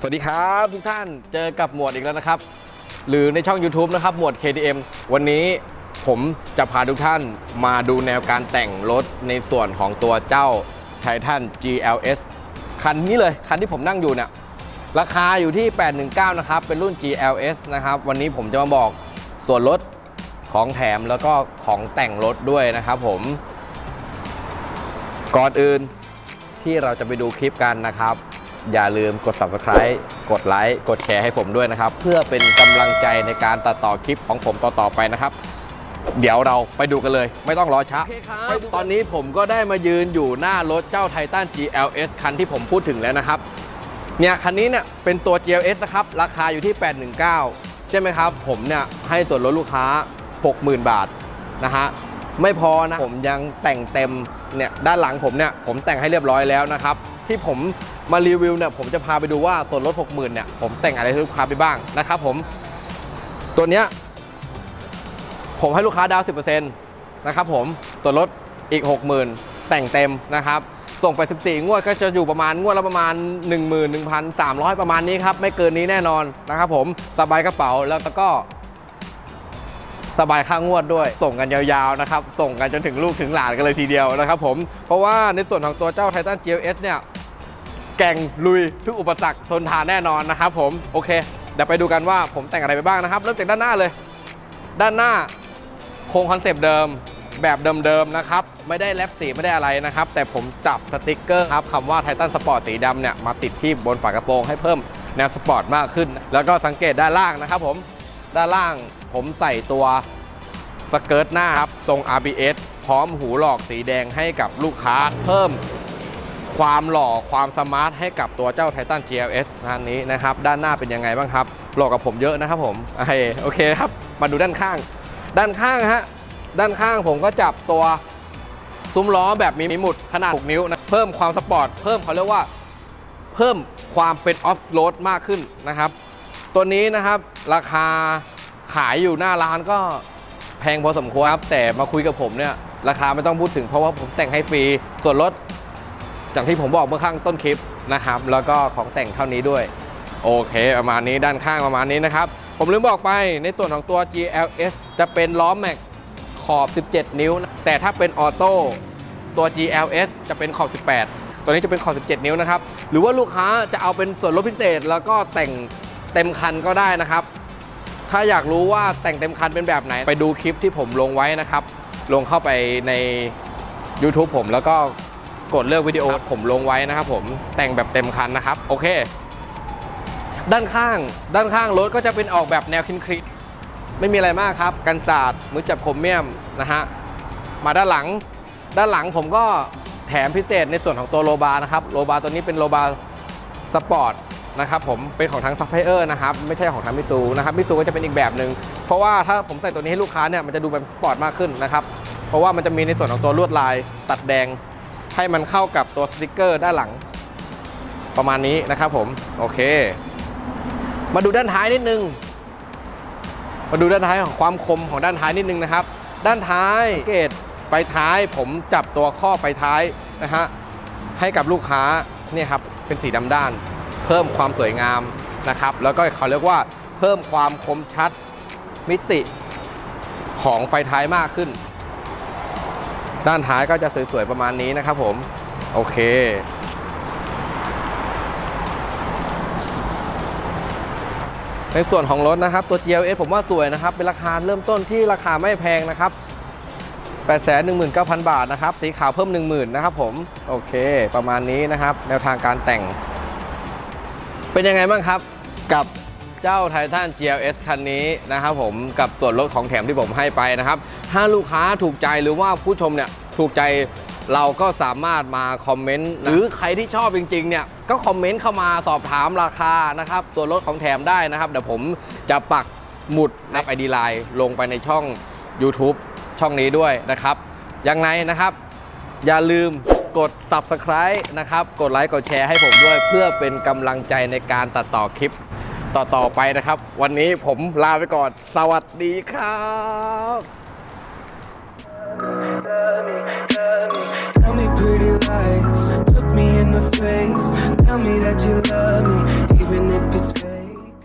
สวัสดีครับทุกท่านเจอกับหมวดอีกแล้วนะครับ หรือในช่อง YouTube นะครับ หมวด KTM วันนี้ผมจะพาทุกท่านมาดูแนวการแต่งรถในส่วนของตัวเจ้า Titan GLS คันนี้เลย คันที่ผมนั่งอยู่เนี่ยราคาอยู่ที่ 819 นะครับ เป็นรุ่น GLS นะครับ วันนี้ผมจะมาบอกส่วนลดของแถมแล้วก็ของแต่งรถด้วยนะครับผม ก่อนอื่นที่เราจะไปดูคลิปกันนะครับ อย่าลืมกด subscribe กดไลค์กดแชร์ให้ผมด้วยนะครับ เพื่อเป็นกำลังใจในการตัดต่อคลิปของผมต่อๆไปนะครับ เดี๋ยวเราไปดูกันเลย ไม่ต้องรอช้าตอนนี้ผมก็ได้มายืนอยู่หน้ารถเจ้า Titan GLS คันที่ผมพูดถึงแล้วนะครับ เนี่ยคันนี้เนี่ยเป็นตัว GLS นะครับ ราคาอยู่ที่ 819 ใช่ไหมครับ ผมเนี่ยให้ส่วนลดลูกค้า 60,000 บาทนะฮะไม่พอนะผมยังแต่งเต็มเนี่ยด้านหลังผมเนี่ยผมแต่งให้เรียบร้อยแล้วนะครับ ที่ผมมารีวิวเนี่ยผมจะพาไปดูว่าส่วนลด60,000เนี่ยผมแต่งอะไรให้ลูกค้าไปบ้างนะครับผมตัวเนี้ยผมให้ลูกค้าดาวน์10%นะครับผมส่วนลดอีก 60,000 แต่งเต็มนะครับส่งไป 14 งวดก็จะอยู่ประมาณงวดละประมาณ 11,300 ประมาณนี้ครับ ไม่เกินนี้แน่นอนนะครับผมสบายกระเป๋าแล้วก็สบายค่างวดด้วย ส่งกันยาวๆนะครับ ส่งกันจนถึงลูกถึงหลานกันเลยทีเดียวนะครับผมเพราะว่าในส่วนของตัวเจ้า Titan GLS เนี่ย แก่งลุยทุกอุปสรรคทนทานแน่นอนนะครับผมโอเคเดี๋ยวไปดูกันว่าผมแต่งอะไรไปบ้างนะครับ เริ่มจากด้านหน้าเลย ด้านหน้าคงคอนเซปต์เดิมแบบเดิมๆนะครับ ไม่ได้แลบสีไม่ได้อะไรนะครับ แต่ผมจับสติกเกอร์ครับคำว่า Titan Sport สีดำเนี่ยมาติดที่บนฝากระโปรงให้เพิ่มแนวสปอร์ตมากขึ้น แล้วก็สังเกตด้านล่างนะครับผมด้านล่างผมใส่ตัวสเกิร์ตหน้าครับ ทรง RBS พร้อมหูหลอกสีแดงให้กับลูกค้าเพิ่ม ความหล่อความสมาร์ทให้กับตัวเจ้า Titan GLS ท่านนี้นะครับ ด้านหน้าเป็นยังไงบ้างครับ หล่อกับผมเยอะนะครับผมโอเคโอเคครับ มาดูด้านข้าง ด้านข้างฮะ ด้านข้างผมก็จับตัวซุ้มล้อแบบมีหมุดขนาด 6 นิ้วนะ เพิ่มความสปอร์ต เพิ่มเขาเรียกว่า เพิ่มความเป็นออฟโรดมากขึ้นนะครับ ตัวนี้นะครับราคาขายอยู่หน้าร้านก็แพงพอสมควรครับ แต่มาคุยกับผมเนี่ยราคาไม่ต้องพูดถึงเพราะว่าผมแต่งให้ฟรี ส่วนลด จากที่ผมบอกเมื่อข้างต้นคลิปนะครับ แล้วก็ของแต่งเท่านี้ด้วย โอเค ประมาณนี้ด้านข้างประมาณนี้นะครับ ผมลืมบอกไปในส่วนของตัว GLS จะเป็นล้อแม็กขอบ 17 นิ้ว แต่ถ้าเป็นออโต้ตัว GLS จะเป็นขอบ 18 ตัวนี้จะเป็นขอบ 17 นิ้วนะครับ หรือว่าลูกค้าจะเอาเป็นส่วนลดพิเศษ แล้วก็แต่งเต็มคันก็ได้นะครับ ถ้าอยากรู้ว่าแต่งเต็มคันเป็นแบบไหน ไปดูคลิปที่ผมลงไว้นะครับ ลงเข้าไปใน YouTube ผมแล้วก็ กดเลือกวิดีโอผมลงไว้นะครับผมแต่งแบบเต็มคันนะครับ โอเค ด้านข้าง ด้านข้างรถก็จะเป็นออกแบบแนวคินคริไม่มีอะไรมากครับ กันศาสตร์มือจับโครเมียมนะฮะมาด้านหลัง ด้านหลังผมก็แถมพิเศษในส่วนของตัวโลบานะครับโลบาตัวนี้เป็นโลบาสปอร์ตนะครับผมเป็นของทางซัพพลายเออร์นะครับไม่ใช่ของทางมิซูนะครับมิซูก็จะเป็นอีกแบบหนึ่งเพราะว่าถ้าผมใส่ตัวนี้ให้ลูกค้าเนี่ยมันจะดูแบบสปอร์ตมากขึ้นนะครับเพราะว่ามันจะมีในส่วนของตัวลวดลายตัดแดง ให้มันเข้ากับตัวสติกเกอร์ด้านหลัง ประมาณนี้นะครับผม โอเค มาดูด้านท้ายนิดนึง มาดูด้านท้ายของความคมของด้านท้ายนิดนึงนะครับ ด้านท้ายเกตไฟท้ายผมจับตัวข้อไฟท้ายนะฮะให้กับลูกค้าเนี่ยครับเป็นสีดำด้าน เพิ่มความสวยงามนะครับ แล้วก็เขาเรียกว่าเพิ่มความคมชัดมิติของไฟท้ายมากขึ้น ด้านท้ายก็จะสวยๆประมาณนี้นะครับผม โอเค ในส่วนของรถนะครับ ตัว GLS ผมว่าสวยนะครับ เป็นราคาเริ่มต้นที่ราคาไม่แพงนะครับ819,000 บาทนะครับ สีขาวเพิ่ม 10,000นะครับผม โอเค ประมาณนี้นะครับ แนวทางการแต่ง เป็นยังไงบ้างครับ กับเจ้า Titan GLS คันนี้นะครับผม กับส่วนลดของแถมที่ผมให้ไปนะครับ ถ้าลูกค้าถูกใจหรือว่าผู้ชมเนี่ยถูกใจเราก็สามารถมาคอมเมนต์หรือใครที่ชอบจริงๆเนี่ยก็คอมเมนต์เข้ามาสอบถามราคานะครับส่วนลดของแถมได้นะครับเดี๋ยวผมจะปักหมุดในไอดีไลน์ลงไปในช่อง YouTube ช่องนี้ด้วยนะครับยังไงนะครับ อย่าลืมกด Subscribe นะครับ กดไลค์กดแชร์ให้ผมด้วย เพื่อเป็นกำลังใจในการตัดต่อคลิปต่อ ๆ ไปนะครับ วันนี้ผมลาไปก่อน สวัสดีครับ that you love